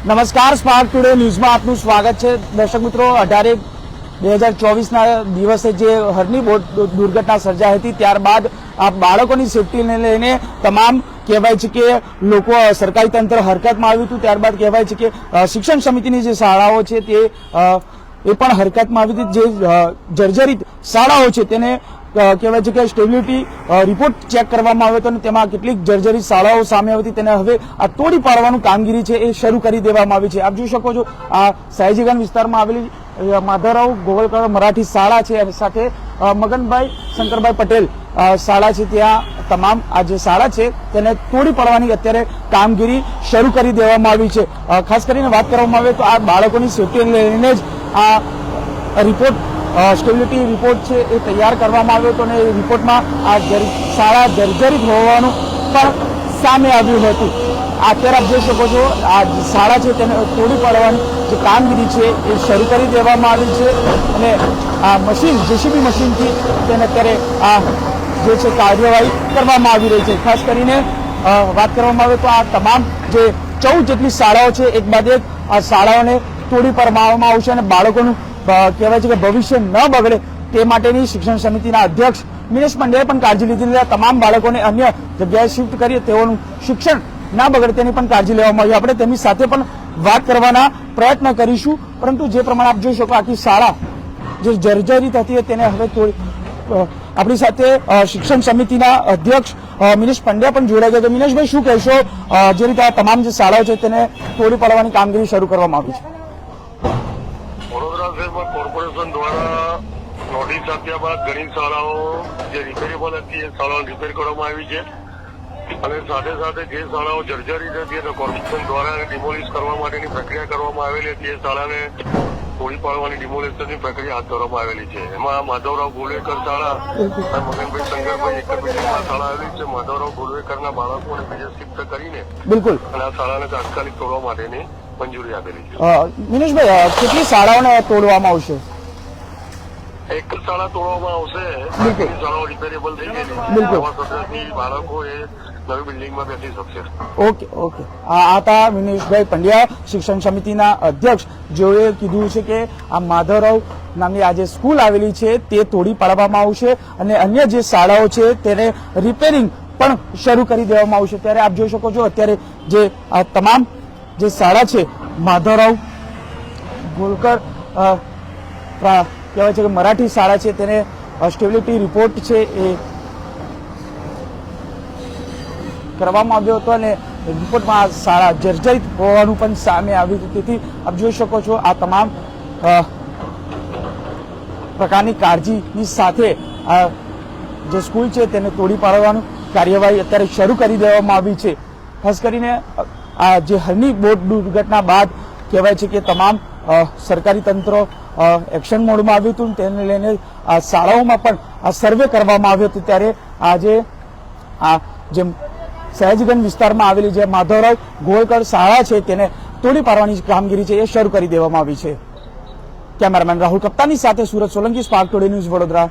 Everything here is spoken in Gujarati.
નમસ્કાર સ્પાર્ક ટુડે ન્યૂઝમાં આપનું સ્વાગત છે. દર્શક મિત્રો, અઢારે બે હજાર ચોવીસના દિવસે જે હરની બોટ દુર્ઘટના સર્જાઈ હતી, ત્યારબાદ આ બાળકોની સેફટીને લઈને તમામ કહેવાય છે કે લોકો સરકારી તંત્ર હરકતમાં આવ્યું હતું. ત્યારબાદ કહેવાય છે કે શિક્ષણ સમિતિની જે શાળાઓ છે તે એ પણ હરકતમાં આવી હતી. જે જર્જરિત શાળાઓ છે તેને કહેવાય છે કે સ્ટેબિલિટી રિપોર્ટ ચેક કરવામાં આવ્યો હતો અને તેમાં કેટલીક જર્જરી શાળાઓ સામે હતી તેને હવે આ તોડી પાડવાનું કામગીરી છે એ શરૂ કરી દેવામાં આવી છે. આપ જોઈ શકો છો, આ સયાજીગંજ વિસ્તારમાં આવેલી માધવરાવ ગોવલકર મરાઠી શાળા છે. સાથે મગનભાઈ, શંકરભાઈ પટેલ શાળા છે. ત્યાં તમામ આ જે શાળા છે તેને તોડી પાડવાની અત્યારે કામગીરી શરૂ કરી દેવામાં આવી છે. ખાસ કરીને વાત કરવામાં આવે તો આ બાળકોની સેફટીને લઈને જ આ રિપોર્ટ સ્ટેબિલિટી રિપોર્ટ છે એ તૈયાર કરવામાં આવ્યો હતો અને એ રિપોર્ટમાં આ શાળા જર્જરિત હોવાનું પણ સામે આવ્યું હતું. અત્યારે આપ જોઈ શકો છો, આ શાળા છે તેને તોડી પાડવાની જે કામગીરી છે એ શરૂ કરી દેવામાં આવી છે અને આ મશીન, જેસીબી મશીનથી તેને અત્યારે આ જે છે કાર્યવાહી કરવામાં આવી રહી છે. ખાસ કરીને વાત કરવામાં આવે તો આ તમામ જે ચૌદ જેટલી શાળાઓ છે, એક બાદ એક આ શાળાઓને તોડી પાડવામાં આવશે અને બાળકોનું કહેવાય છે કે ભવિષ્ય ન બગડે તે માટેની શિક્ષણ સમિતિના અધ્યક્ષ મિનેશ પંડ્યાએ પણ કાળજી લીધી લીધા તમામ બાળકોને અન્ય જગ્યાએ શિફ્ટ કરીએ તેઓનું શિક્ષણ ના બગડે તેની પણ કાળજી લેવામાં આવી. આપણે તેમની સાથે પણ વાત કરવાના પ્રયત્ન કરીશું. પરંતુ જે પ્રમાણે આપ જોઈ શકો આખી શાળા જે જર્જરિત હતી તેને હવે તોડી આપણી સાથે શિક્ષણ સમિતિના અધ્યક્ષ મિનેશ પંડ્યા પણ જોડાઈ ગયા છે. મિનેશભાઈ, શું કહેશો? જે રીતે આ તમામ જે શાળાઓ છે તેને તોડી પાડવાની કામગીરી શરૂ કરવામાં આવી છે. કોર્પોરેશન દ્વારા નોટિસ આપ્યા બાદ ઘણી શાળાઓ જે રિપેરેબલ હતી એ શાળાઓ રિપેર કરવામાં આવી છે. અને સાથે સાથે જે શાળાઓ જર્જરિત હતી અને કોર્પોરેશન દ્વારા ડિમોલિશ કરવા માટેની પ્રક્રિયા કરવામાં આવેલી હતી. એ શાળાને તોડી પાડવાની ડિમોલિશનની પ્રક્રિયા હાથ ધરવામાં આવેલી છે. એમાં માધવરાવ ગોલેકર શાળા અને મગનભાઈ શંકરભાઈ એક શાળા આવેલી છે. માધવરાવ ગોલેકરના બાળકોને બીજે શિફ્ટ કરીને બિલકુલ. અને આ શાળાને તાત્કાલિક તોડવા માટેની મંજૂરી આપેલી છે. મિનેશભાઈ કેટલી શાળાઓને તોડવામાં આવશે? એક શાળા તોડવામાં આવશે. શાળાઓ રિપેરેબલ થઈ ગઈ બિલકુલ. બાળકો એ નવી બિલ્ડિંગમાં બેસી શકશે. Okay okay. આ હતા વિનેશભાઈ પંડ્યા શિક્ષણ સમિતિના અધ્યક્ષ. જેઓએ કીધું છે કે આ માધવરાવ નામની આ જે સ્કૂલ આવેલી છે તે તોડી પાડવામાં આવશે અને અન્ય જે શાળાઓ છે તેને રિપેરિંગ પણ શરૂ કરી દેવામાં આવશે. ત્યારે આપ જોઈ શકો છો અત્યારે જે આ તમામ જે શાળા છે માધવરાવ ગોલકર કહેવાય છે કે મરાઠી શાળા છે, તેને સ્ટેબિલિટી રિપોર્ટ છે એ કરવામાં આવ્યો હતો અને રિપોર્ટમાં આ શાળા જર્જરિત હોવાનું પણ સામે આવ્યું હતું. તેથી આપ જોઈ શકો છો આ તમામ પ્રકારની કાળજીની સાથે આ જે સ્કૂલ છે તેને તોડી પાડવાનું કાર્યવાહી અત્યારે શરૂ કરી દેવામાં આવી છે. ખાસ કરીને આ જે હની બોટ દુર્ઘટના બાદ કહેવાય છે કે તમામ સરકારી તંત્ર એક્શન મોડમાં આવ્યું હતું તેને લઈને શાળાઓમાં પણ આ સર્વે કરવામાં આવ્યો હતો ત્યારે આજે આ જે સહેજગંજ વિસ્તારમાં આવેલી જે માધવરાવ ગોળકર શાળા છે તેને તોડી પાડવાની કામગીરી છે એ શરૂ કરી દેવામાં આવી છે. કેમેરામેન રાહુલ કપ્તાની સાથે Surat Solanki, Spark Today News Vadodara.